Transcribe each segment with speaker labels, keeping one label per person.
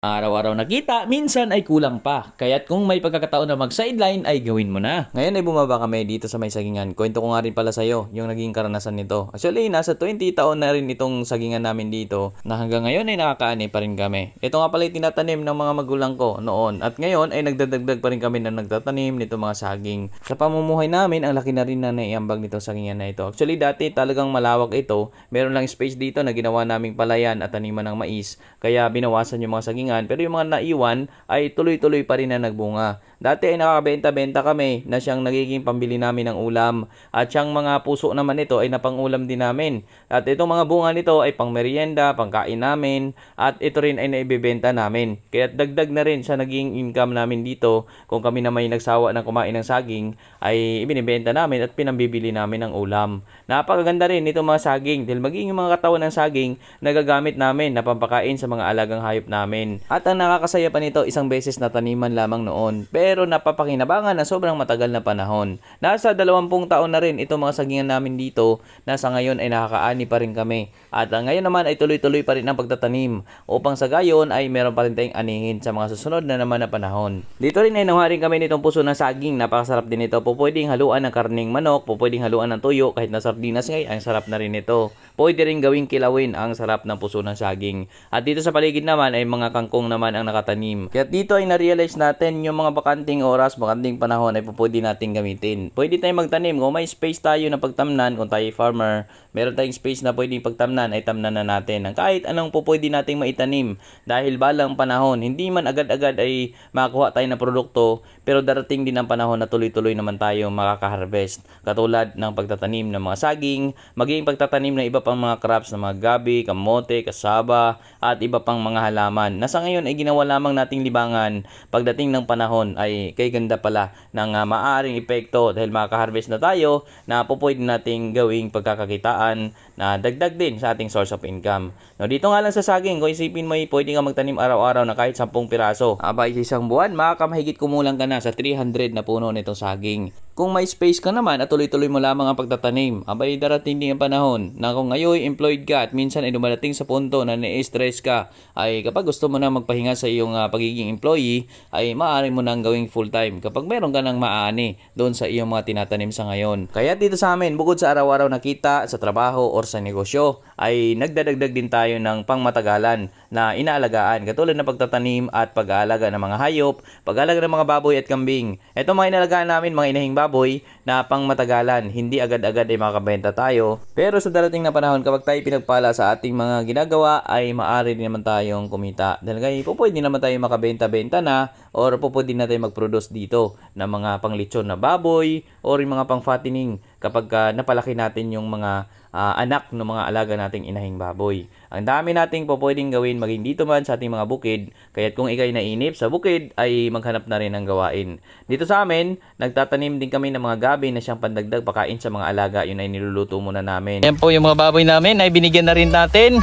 Speaker 1: Araw-araw nakita, minsan ay kulang pa. Kaya't kung may pagkakataon na mag-sideline ay gawin mo na. Ngayon ay bumaba kami dito sa may sagingan. Kwento ko nga rin pala sa'yo yung naging karanasan nito. Actually, nasa 20 taon na rin itong sagingan namin dito na hanggang ngayon ay nakakaani pa rin kami. Ito nga pala tinatanim ng mga magulang ko noon. At ngayon ay nagdadagdag pa rin kami na nagtatanim nito mga saging. Sa pamumuhay namin, ang laki na rin na naiambag nitong sagingan na ito. Actually, dati talagang malawak ito. Meron lang space dito na ginawa naming palayan at taniman ng mais. Kaya binawasan yung mga sagingan pero yung mga naiwan ay tuloy-tuloy pa rin na nagbunga. Dati ay nakakabenta-benta kami na siyang nagiging pambili namin ng ulam at siyang mga puso naman nito ay napangulam din namin. At itong mga bunga nito ay pang merienda, pangkain namin at ito rin ay naibebenta namin. Kaya dagdag na rin sa naging income namin dito kung kami na may nagsawa ng kumain ng saging ay ibinibenta namin at pinambibili namin ng ulam. Napakaganda rin itong mga saging dahil maging yung mga katawan ng saging nagagamit namin na pampakain sa mga alagang hayop namin. At ang nakakasaya pa nito, isang beses na taniman lamang noon. Pero napapakinabangan na sobrang matagal na panahon. Nasa 20 taon na rin itong mga sagingan namin dito na sa ngayon ay nakakaani pa rin kami. At ngayon naman ay tuloy-tuloy pa rin ang pagtatanim upang sa gayon ay meron pa rin tayong anihin sa mga susunod na naman na panahon. Dito rin ay nakuha rin kami nitong puso ng saging. Napakasarap din ito. Po haluan ng karning manok, po haluan ng tuyo kahit na sardinas ngay, ang sarap na rin ito. Pwede rin gawing kilawin ang sarap ng puso ng saging. At dito sa paligid naman ay mga kangkong naman ang nakatanim. Kaya dito ay na-realize natin yung mga bakanting oras, bakanting panahon ay pwede natin gamitin. Pwede tayong magtanim kung may space tayo na pagtamnan, kung tayo farmer, meron tayong space na pwedeng pagtamnan ay tamnan na natin. Ang kahit anong pwede nating maitanim dahil balang panahon, hindi man agad-agad ay makakuha tayo ng produkto, pero darating din ang panahon na tuloy-tuloy naman tayo makaka-harvest. Katulad ng pagtatanim ng mga saging, maging pagtatanim ng iba pang mga crops na mga gabi, kamote, kasaba, at iba pang mga halaman. Na ngayon ay ginawa lamang nating libangan pagdating ng panahon ay kay ganda pala ng uh, maaaring epekto dahil makaka-harvest na tayo na po pwede nating gawing pagkakakitaan na dagdag din sa ating source of income. No, dito nga lang sa saging, kung isipin mo ay pwede ka magtanim araw-araw na kahit 10 piraso. Aba, sa isang buwan, makakamahigit kumulang ka na sa 300 na puno nitong saging. Kung may space ka naman at tuloy-tuloy mo lamang ang pagtatanim, abay darating din ang panahon na kung ngayon employed ka at minsan ay dumadating sa punto na na-stress ka, ay kapag gusto mo na magpahinga sa iyong uh, pagiging employee, ay maaari mo nang gawing full-time kapag meron ka nang maani doon sa iyong mga tinatanim sa ngayon. Kaya dito sa amin, bukod sa araw-araw na kita sa trabaho or sa negosyo, ay nagdadagdag din tayo ng pangmatagalan na inaalagaan katulad ng pagtatanim at pag-aalaga ng mga hayop, pag-aalaga ng mga baboy at kambing. Ito mga inalagaan namin, mga inahing baboy na pangmatagalan. Hindi agad-agad ay makabenta tayo. Pero sa darating na panahon, kapag tayo pinagpala sa ating mga ginagawa, ay maaari din naman tayong kumita. Dahil ngayon, po pwede naman tayo makabenta-benta na or po pwede na tayo mag-produce dito ng mga panglitsyon na baboy or yung mga pang-fattening kapag uh, napalaki natin yung mga uh, anak ng mga alaga nating inahing baboy. Ang dami nating po pwedeng gawin maging dito man sa ating mga bukid, kaya't kung ikay nainip sa bukid ay maghanap na rin ng gawain. Dito sa amin, nagtatanim din kami ng mga gabi na siyang pandagdag pakain sa mga alaga, yun ay niluluto muna namin. Yan po yung mga baboy namin ay binigyan na rin natin.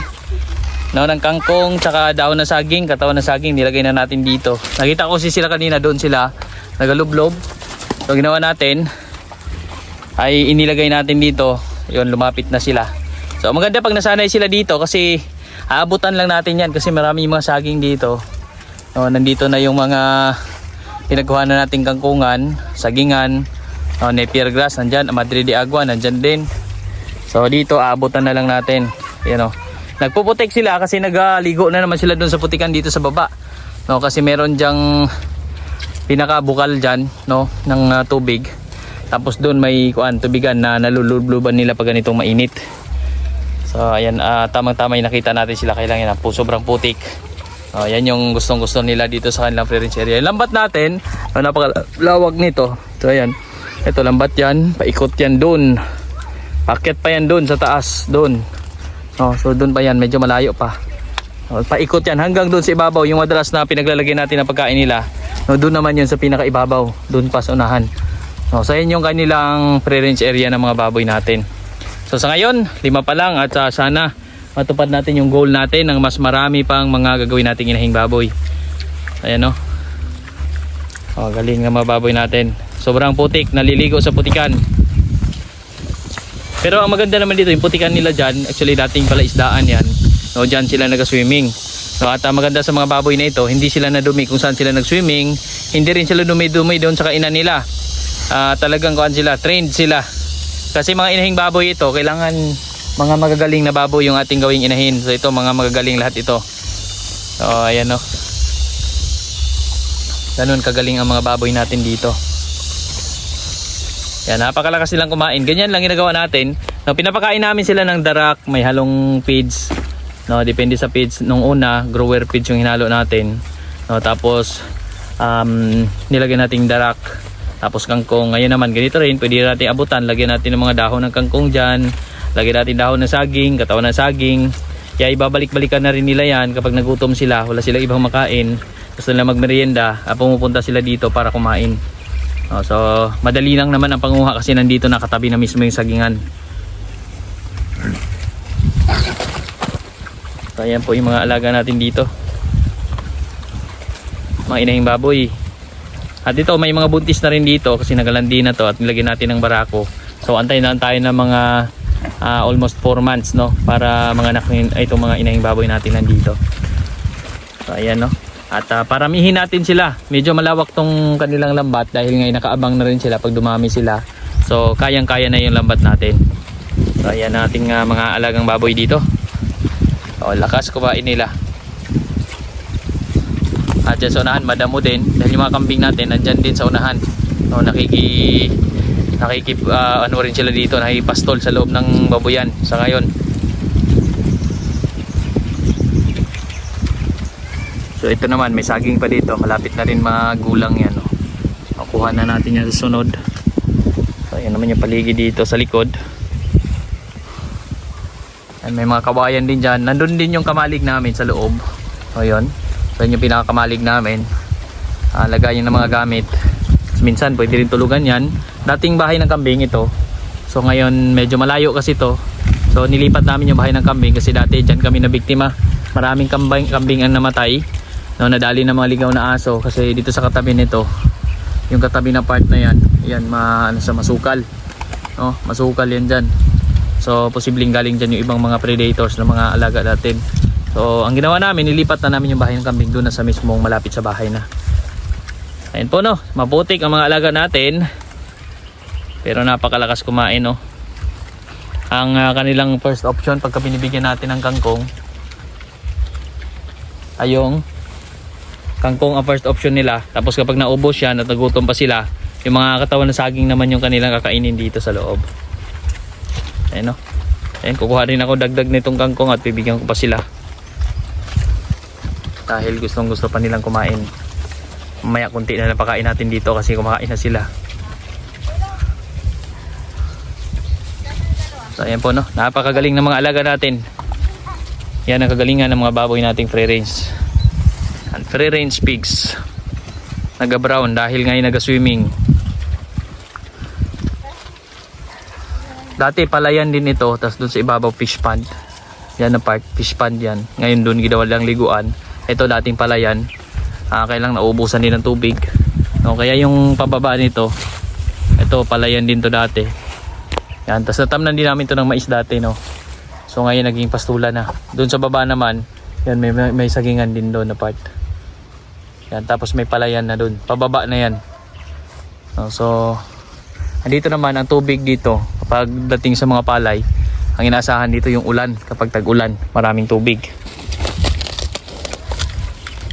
Speaker 1: No, ng kangkong, tsaka daon na saging, katawan na saging, nilagay na natin dito. Nakita ko si sila kanina, doon sila, nagalublob. So, ginawa natin, ay inilagay natin dito. Yun, lumapit na sila. So, maganda pag nasanay sila dito kasi aabutan lang natin yan kasi marami yung mga saging dito. No, nandito na yung mga pinagkuha na nating kangkungan, sagingan, no, napier grass, nandyan, madre de agua, nandyan din. So, dito aabutan na lang natin. Yan o. Nagpuputek sila kasi nagaligo na naman sila doon sa putikan dito sa baba. No, kasi meron diyang pinakabukal dyan no, ng uh, tubig. Tapos doon may kuan tubigan na nalulubluban nila pag ganitong mainit. So ayan uh, tamang-tama yung nakita natin sila kailangan na sobrang putik. Uh, yan yung gustong gusto nila dito sa kanilang free range area. Lambat natin, uh, napakalawag nito. So ayan. Ito lambat yan, paikot yan doon. Paket pa yan doon sa taas, doon. Oh, so doon pa yan, medyo malayo pa. Oh, paikot yan hanggang doon sa ibabaw, yung madalas na pinaglalagay natin ng pagkain nila. No, doon naman yun sa pinakaibabaw, doon pa sa unahan. No, so yun yung kanilang pre-range area ng mga baboy natin. So sa ngayon, lima pa lang at uh, sana matupad natin yung goal natin ng mas marami pang mga gagawin nating inahing baboy. Ayan no. Oh, galing ng mga baboy natin. Sobrang putik, naliligo sa putikan. Pero ang maganda naman dito, yung putikan nila dyan, actually dating pala isdaan yan. No, dyan sila naga-swimming. No, at ah, maganda sa mga baboy na ito, hindi sila nadumi kung saan sila nag-swimming, hindi rin sila dumi-dumi doon sa kainan nila. Ah, talagang kuan sila, trained sila. Kasi mga inahing baboy ito, kailangan mga magagaling na baboy yung ating gawing inahin. So ito, mga magagaling lahat ito. So ayan no. Ganun kagaling ang mga baboy natin dito. Yan, napakalakas silang kumain. Ganyan lang ginagawa natin. No, pinapakain namin sila ng darak, may halong feeds. No, depende sa feeds. Nung una, grower feeds yung hinalo natin. No, tapos um, nilagyan natin darak. Tapos kangkong. Ngayon naman, ganito rin. Pwede natin abutan. Lagyan natin ng mga dahon ng kangkong dyan. Lagyan natin dahon ng saging, katawan ng saging. Kaya ibabalik-balikan na rin nila yan kapag nagutom sila. Wala sila ibang makain. Gusto nila magmerienda. ah, Pumupunta sila dito para kumain. Oh, so, madali lang naman ang panguha kasi nandito nakatabi na mismo yung sagingan. So, ayan po yung mga alaga natin dito. Mga inahing baboy. At ito, may mga buntis na rin dito kasi nagalandi na to at nilagyan natin ng barako. So, antayin na tayo ng mga ah, almost 4 months, no? Para mga anak itong mga inahing baboy natin nandito. So, ayan, no? At ah, paramihin natin sila. Medyo malawak tong kanilang lambat dahil ngayon nakaabang na rin sila pag dumami sila. So, kayang-kaya na yung lambat natin. So, ayan nating ah, mga alagang baboy dito. O, lakas kumain nila. At dyan sa unahan, madamo din. Dahil yung mga kambing natin, nandyan din sa unahan. No, nakiki nakiki ah, ano rin sila dito, nakikipastol sa loob ng baboyan sa ngayon. So ito naman, may saging pa dito. Malapit na rin magulang yan. Oh. Makuha na natin yan sa sunod. So yan naman yung paligid dito sa likod. And may mga kawayan din dyan. Nandun din yung kamalig namin sa loob. So yun. So yun yung pinakakamalig namin. Uh, lagayan ng mga gamit. Minsan pwede rin tulugan yan. Dating bahay ng kambing ito. So ngayon medyo malayo kasi to. So nilipat namin yung bahay ng kambing kasi dati dyan kami na biktima. Maraming kambing, kambing ang namatay. No, nadali ng mga ligaw na aso kasi dito sa katabi nito yung katabi na part na yan yan ma, ano, sa masukal. No, masukal yan dyan. So posibleng galing dyan yung ibang mga predators na mga alaga natin. So ang ginawa namin nilipat na namin yung bahay ng kambing doon na sa mismong malapit sa bahay na. Ayun po no? Maputik ang mga alaga natin. Pero napakalakas kumain no? Ang ah, kanilang first option pagka binibigyan natin ng kangkong ay yung kangkong ang first option nila. Tapos kapag naubos yan at nagutom pa sila yung mga katawan ng saging naman yung kanilang kakainin dito sa loob. Ayun no? Ayun kukuha rin ako dagdag nitong kangkong at bibigyan ko pa sila. Dahil gustong gusto pa nilang kumain. Mamaya kunti na lang pakain natin dito kasi kumakain na sila. So ayan po no? Napakagaling ng mga alaga natin. Yan ang kagalingan ng mga baboy nating free range and free range pigs. Naga brown dahil ngayon naga swimming dati palayan din ito tapos dun sa ibabaw fish pond. Yan ang part fish pond yan. Ngayon dun ginawa lang liguan. Ito dating palayan. Ah, kailang naubusan din ng tubig. No, kaya yung pababa nito ito palayan din to dati. Yan tapos natamnan din namin to ng mais dati no. So ngayon naging pastula na. Dun sa baba naman yan may, may sagingan din doon na part yan, tapos may palayan na dun. Pababa na yan. So, andito naman ang tubig dito. Kapag dating sa mga palay, ang inaasahan dito yung ulan. Kapag tag-ulan, maraming tubig.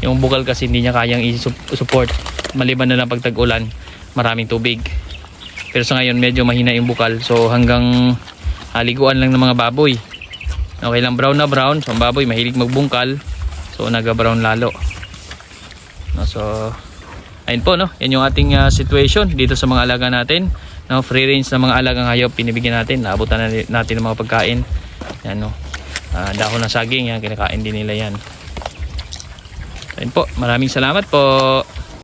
Speaker 1: Yung bukal kasi hindi niya kayang i-support. Maliban na lang pag tag-ulan, maraming tubig. Pero sa ngayon, medyo mahina yung bukal. So, hanggang haliguan lang ng mga baboy. Okay lang brown na brown. So, ang baboy mahilig magbungkal. So, naga-brown lalo. No, so, ayun po, no? Yan yung ating ah, situation dito sa mga alaga natin. No, free range na mga alagang hayop pinibigyan natin. Naabutan na natin ng mga pagkain. Yan, no? Ah, dahon ng saging, yan, kinakain din nila yan. Ayun po, maraming salamat po.